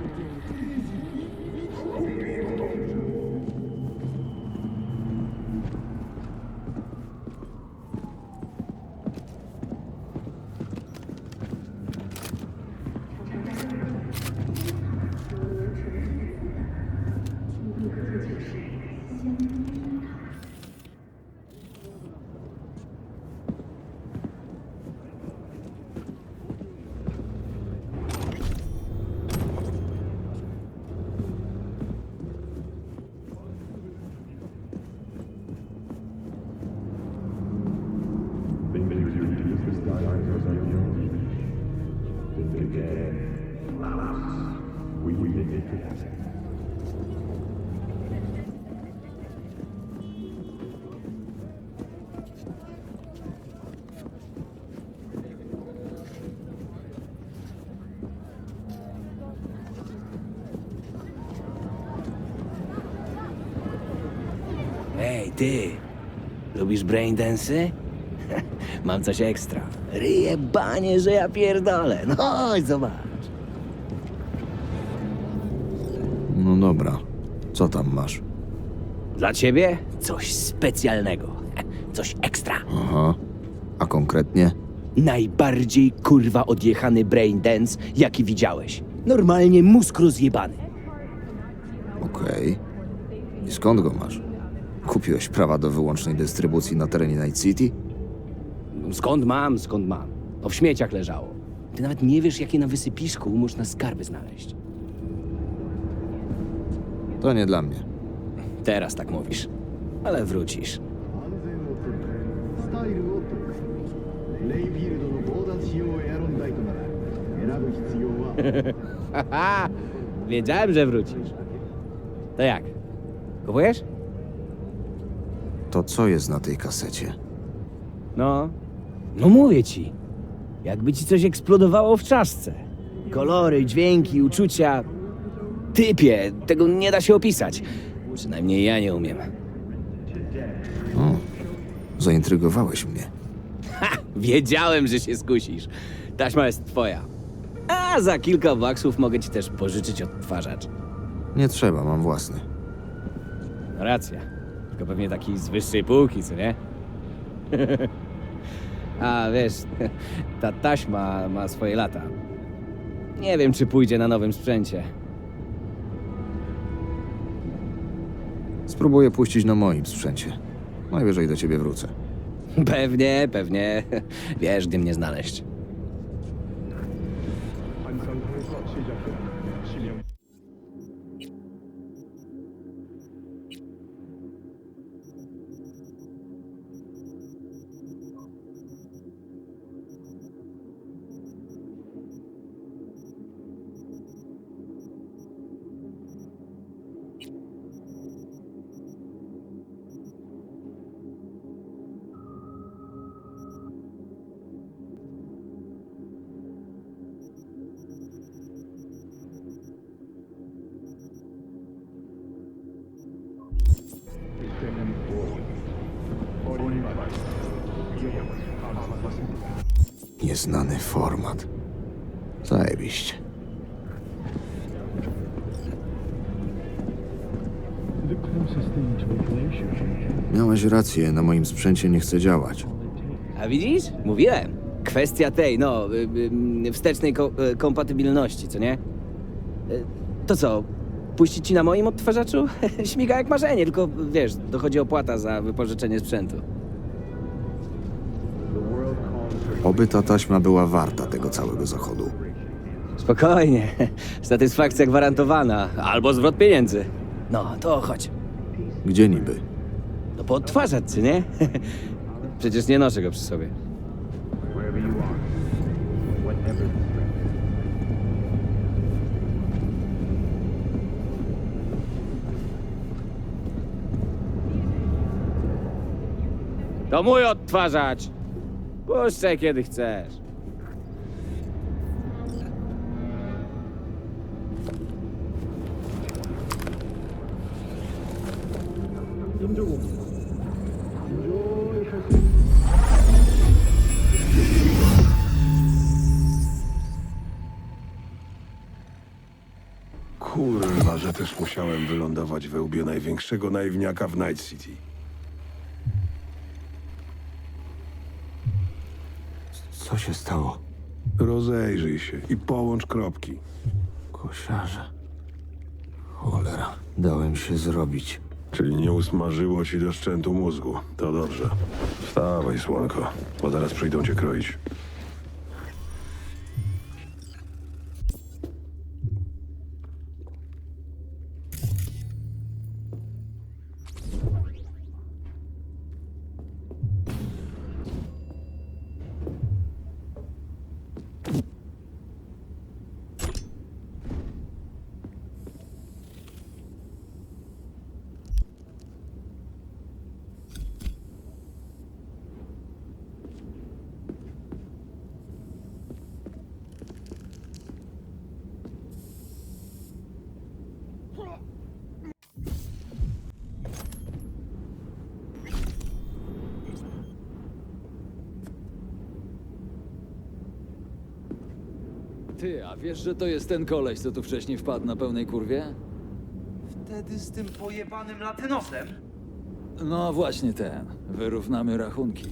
Easy. Ty! Lubisz braindensy? Mam coś ekstra. Ryje banie, że ja pierdolę. No chodź, zobacz. No dobra. Co tam masz? Dla ciebie coś specjalnego. Coś ekstra. Aha. A konkretnie? Najbardziej kurwa odjechany braindance, jaki widziałeś. Normalnie mózg rozjebany. Okej. I skąd go masz? Kupiłeś prawa do wyłącznej dystrybucji na terenie Night City? Skąd mam, skąd mam? To w śmieciach leżało. Ty nawet nie wiesz, jakie na wysypisku można skarby znaleźć. To nie dla mnie. Teraz tak mówisz. Ale wrócisz. スタイルを取るレイフィールドの防弾仕様エアロンライトなら選ぶ必要は Haha! Wiedziałem, że wrócisz. To jak? Kupujesz? To co jest na tej kasecie? No. No mówię ci. Jakby ci coś eksplodowało w czaszce. Kolory, dźwięki, uczucia. Typie, tego nie da się opisać. Przynajmniej ja nie umiem. O, zaintrygowałeś mnie. Ha! Wiedziałem, że się skusisz. Taśma jest twoja. A za kilka baksów mogę ci też pożyczyć odtwarzacz. Nie trzeba, mam własny. Racja. Tylko pewnie taki z wyższej półki, co nie? A wiesz, ta taśma ma swoje lata. Nie wiem, czy pójdzie na nowym sprzęcie. Spróbuję puścić na moim sprzęcie. Najwyżej do ciebie wrócę. Pewnie, pewnie. Wiesz, gdzie mnie znaleźć. Nieznany format. Zajebiście. Miałeś rację, na moim sprzęcie nie chce działać. A widzisz? Mówiłem. Kwestia tej, no, y, y, wstecznej ko y, kompatybilności, co nie? To co? Puścić ci na moim odtwarzaczu? Śmiga jak marzenie, tylko wiesz, dochodzi opłata za wypożyczenie sprzętu. Oby ta taśma była warta tego całego zachodu. Spokojnie. Satysfakcja gwarantowana. Albo zwrot pieniędzy. No, to chodź. Gdzie niby? No po odtwarzacz, czy nie? Przecież nie noszę go przy sobie. To mój odtwarzacz. Puszczaj kiedy chcesz. Kurwa, że też musiałem wylądować we łbie największego naiwniaka w Night City. Co się stało? Rozejrzyj się i połącz kropki. Kosiarze. Cholera, dałem się zrobić. Czyli nie usmażyło ci do szczętu mózgu. To dobrze. Wstawaj, słonko, bo zaraz przyjdą cię kroić. Ty, a wiesz, że to jest ten koleś, co tu wcześniej wpadł na pełnej kurwie? Wtedy z tym pojebanym latynosem. No właśnie ten. Wyrównamy rachunki.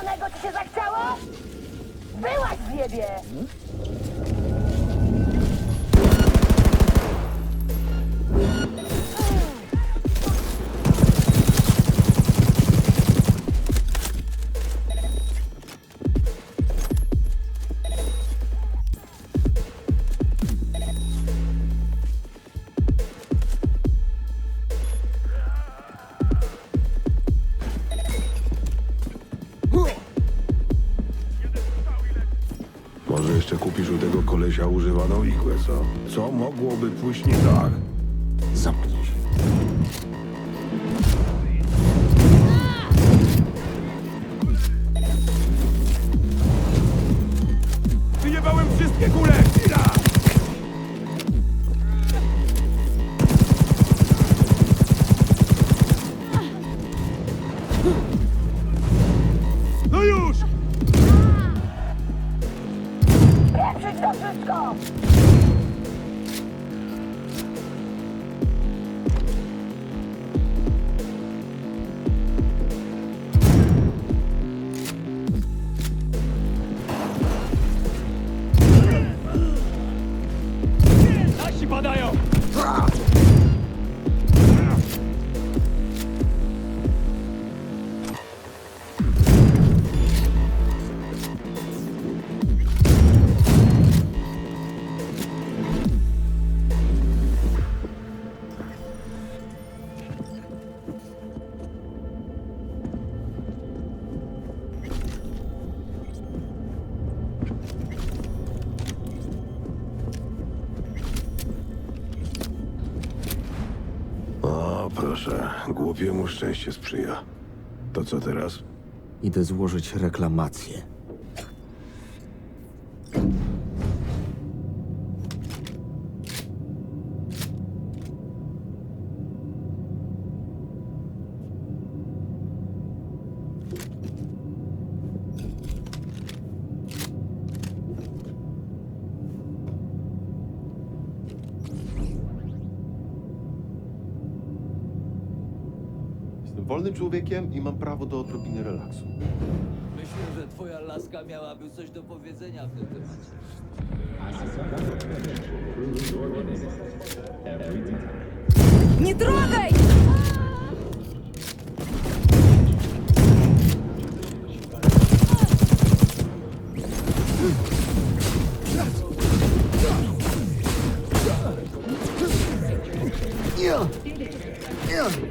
Chowanego ci się zachciało? Byłaś w! Może jeszcze kupisz u tego kolesia używaną igłę, co? Co mogłoby pójść nie tak? Zamknij się. Wyjebałem wszystkie kule! No już! To proszę, głupiemu szczęście sprzyja. To co teraz? Idę złożyć reklamację. Wolnym człowiekiem i mam prawo do odrobiny relaksu. Myślę, że twoja laska miałaby coś do powiedzenia w tym temacie. Nie trogaj! レ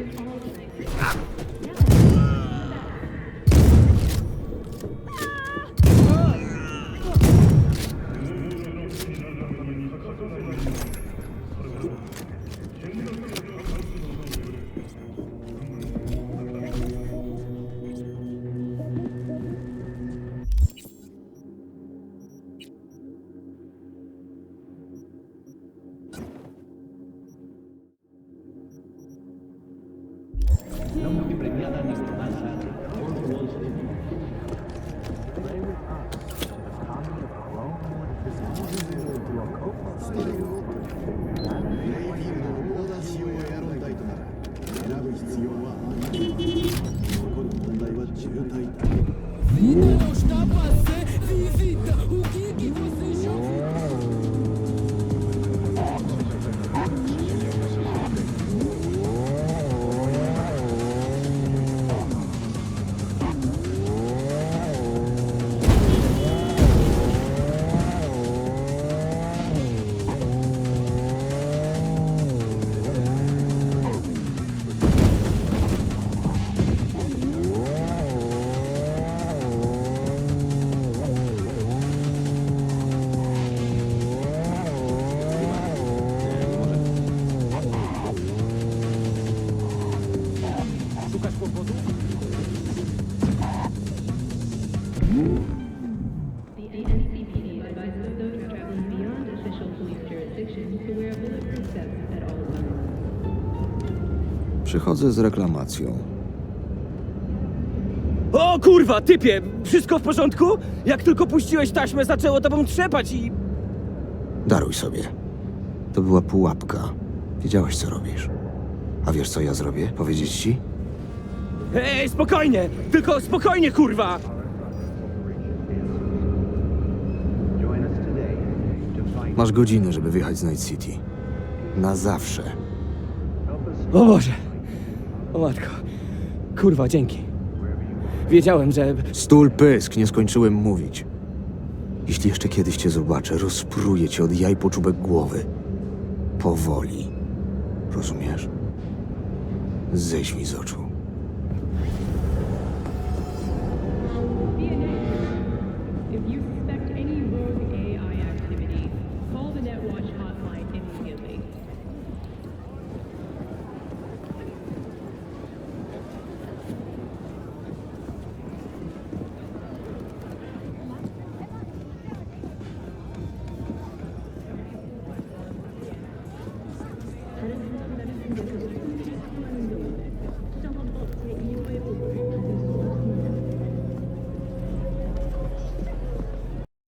必要はない残る問題は渋滞だけ Przychodzę z reklamacją. O kurwa, typie! Wszystko w porządku? Jak tylko puściłeś taśmę, zaczęło tobą trzepać i... Daruj sobie. To była pułapka. Wiedziałeś, co robisz. A wiesz, co ja zrobię? Powiedzieć ci? Ej, spokojnie! Tylko spokojnie, kurwa! Masz godzinę, żeby wyjechać z Night City. Na zawsze. O Boże! O matko. Kurwa, dzięki. Wiedziałem, że... Stul pysk, nie skończyłem mówić. Jeśli jeszcze kiedyś cię zobaczę, rozpruję cię od jaj po czubek głowy. Powoli. Rozumiesz? Zejdź z oczu.